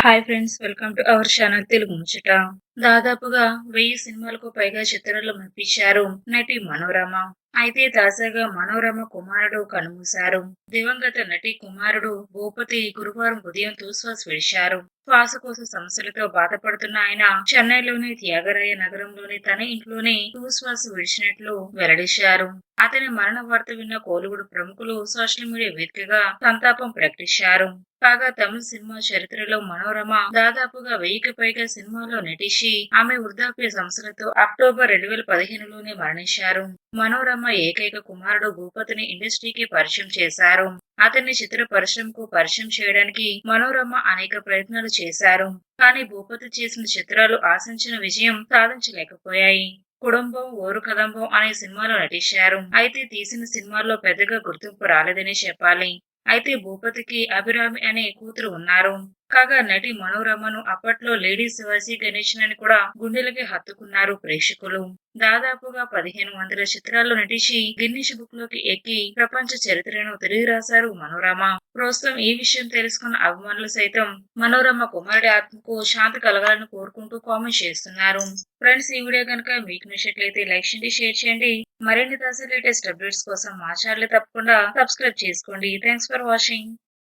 Hi friends welcome to our channel Telugu ముచ్చట దాదాపుగా వెయ్యి సినిమాలకు పైగా చిత్రాలు మెప్పించారు నటి మనోరమ. అయితే తాజాగా మనోరమ కుమారుడు కనుమూశారు. దివంగత నటి కుమారుడు భూపతి గురువారం ఉదయం తూశ్వాస విడిచారు. శ్వాసకోశ సమస్యలతో బాధపడుతున్న ఆయన చెన్నైలోని త్యాగరాయ నగరంలోని తన ఇంట్లోనే తూశ్వాస విడిచినట్లు వెల్లడించారు అతని మరణ వార్త విన్న కోలుగుడు ప్రముఖులు సోషల్ మీడియా వేదికగా సంతాపం ప్రకటించారు. కాగా తమిళ సినిమా చరిత్రలో మనోరమ దాదాపుగా వెయ్యికి పైగా సినిమాల్లో నటించి ఆమె వృద్ధాప్య సంస్థలతో అక్టోబర్ రెండు వేల పదిహేనులోనే మరణించారు. మనోరమ ఏకైక కుమారుడు భూపతిని ఇండస్ట్రీకి పరిచయం చేశారు. అతన్ని చిత్ర పరిశ్రమకు పరిచయం చేయడానికి మనోరమ అనేక ప్రయత్నాలు చేశారు. కానీ భూపతి చేసిన చిత్రాలు ఆశించిన విజయం సాధించలేకపోయాయి. కుటుంబం ఓరు కదంబం అనే సినిమాలో నటించారు. అయితే తీసిన సినిమాల్లో పెద్దగా గుర్తింపు రాలేదని చెప్పాలి. అయితే భూపతికి అభిరామి అనే కూతురు ఉన్నారు. కాగా నటి మనోరమను అప్పట్లో లేడీ శివాజీ గణేష్ అని కూడా గుండెలకి హత్తుకున్నారు ప్రేక్షకులు. దాదాపుగా పదిహేను వందల చిత్రాల్లో నటించి గిన్నిష్ బుక్లోకి ఎక్కి ప్రపంచ చరిత్రను తిరిగి రాశారు మనోరమ. ప్రస్తుతం ఈ విషయం తెలుసుకున్న అభిమానులు సైతం మనోరమ కుమారుడి ఆత్మకు శాంతి కలగాలని కోరుకుంటూ కామెంట్ చేస్తున్నారు. ఫ్రెండ్స్ ఈ వీడియో కనుక మీకు నచ్చినట్లయితే లైక్ చేయండి షేర్ చేయండి. మరిన్ని తాజా లేటెస్ట్ అప్డేట్స్ కోసం మా ఛానల్ తప్పకుండా సబ్స్క్రైబ్ చేసుకోండి. Thanks for watching